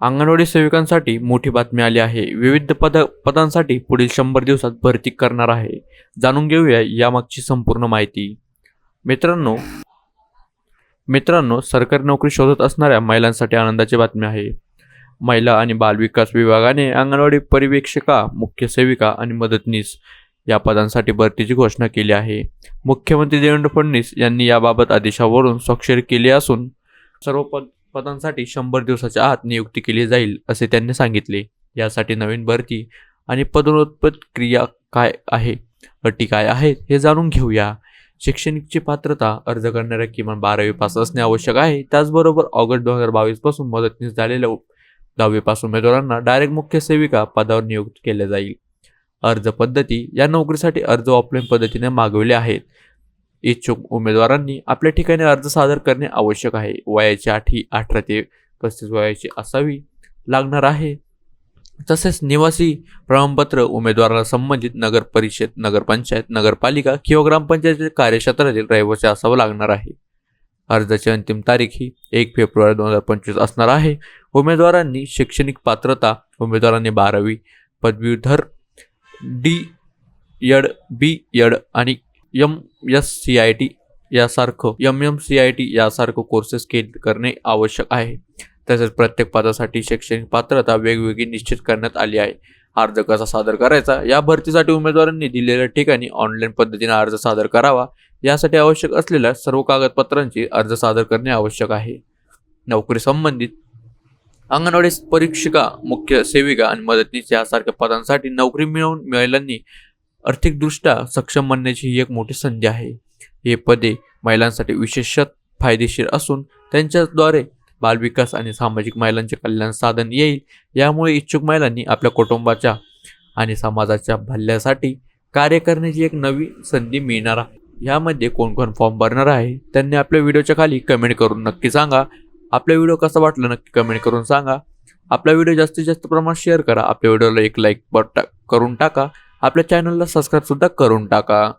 अंगणवाडी सेविकांसाठी मोठी बातमी आली आहे. विविध पद पदांसाठी पुढील शंभर दिवसात भरती करणार आहे. जाणून घेऊया यामागची संपूर्ण माहिती. मित्रांनो मित्रांनो सरकारी नोकरी शोधत असणाऱ्या महिलांसाठी आनंदाची बातमी आहे. महिला आणि बालविकास विभागाने अंगणवाडी परिवेक्षिका मुख्य सेविका आणि मदतनीस या पदांसाठी भरतीची घोषणा केली आहे. मुख्यमंत्री देवेंद्र फडणवीस यांनी याबाबत आदेशावरून स्वाक्षरी केली असून सर्व पद पदांसाठी शंभर दिवसाच्या आत नियुक्ती केली जाईल असे त्यांनी सांगितले. यासाठी नवीन भरती आणि पदोन्नत क्रिया काय आहे? अटी काय आहेत? हे जाणून घेऊया. शैक्षणिकची पात्रता अर्ज करणाऱ्या किमान बारावी पास असणे आवश्यक आहे. त्याचबरोबर ऑगस्ट दोन हजार बावीसपासून मदतनीस झालेल्या दहावी पास उमेदवारांना डायरेक्ट मुख्य सेविका पदावर नियुक्त केले जाईल. अर्ज पद्धती या नोकरीसाठी अर्ज ऑफलाईन पद्धतीने मागविले आहेत. इच्छुक उमेदवारांनी आपल्या ठिकाणी अर्ज सादर करणे आवश्यक आहे. वयाची अट अठरा ते पस्तीस वयाची असावी लागणार आहे. तसेच निवासी प्रमाणपत्र उमेदवाराला संबंधित नगर परिषद नगरपंचायत नगरपालिका किंवा ग्रामपंचायतीच्या कार्यक्षेत्रातील रहिवासी असावं लागणार आहे. अर्जाची अंतिम तारीख ही एक फेब्रुवारी दोन हजार पंचवीस असणार आहे. उमेदवारांनी शैक्षणिक पात्रता उमेदवारांनी बारावी पदवीधर डी यड बी यड आणि M S C I T यासारखं M M C I T यासारखं कोर्सेस के करणे आवश्यक आहे. तसेच प्रत्येक पदासाठी शैक्षणिक पात्रता वेगवेगळी निश्चित करण्यात आली आहे. अर्ज कसा सादर करायचा? या भरतीसाठी उमेदवारांनी दिलेल्या ठिकाणी ऑनलाईन पद्धतीने अर्ज सादर करावा. यासाठी आवश्यक असलेल्या सर्व कागदपत्रांची अर्ज सादर करणे आवश्यक आहे. नोकरी संबंधित अंगणवाडी परीक्षिका मुख्य सेविका आणि मदतनीस यासारख्या पदांसाठी नोकरी मिळवून मिळाल्यांनी आर्थिकदृष्ट्या सक्षम बनण्याची ही एक मोठी संधी आहे. हे पदे महिलांसाठी विशेषत फायदेशीर असून त्यांच्याद्वारे बालविकास आणि सामाजिक महिलांचे कल्याण साधन येईल यामुळे इच्छुक महिलांनी आपल्या कुटुंबाच्या आणि समाजाच्या भल्यासाठी कार्य करण्याची एक नवी संधी मिळणार आहे. यामध्ये कोण कोण फॉर्म भरणार आहे त्यांनी आपल्या व्हिडिओच्या खाली कमेंट करून नक्की सांगा. आपला व्हिडिओ कसा वाटला नक्की कमेंट करून सांगा. आपला व्हिडिओ जास्तीत जास्त प्रमाणात शेअर करा. आपल्या व्हिडिओला एक लाईक बट करून टाका. आपल्या चॅनलला सबस्क्राईबसुद्धा करून टाका.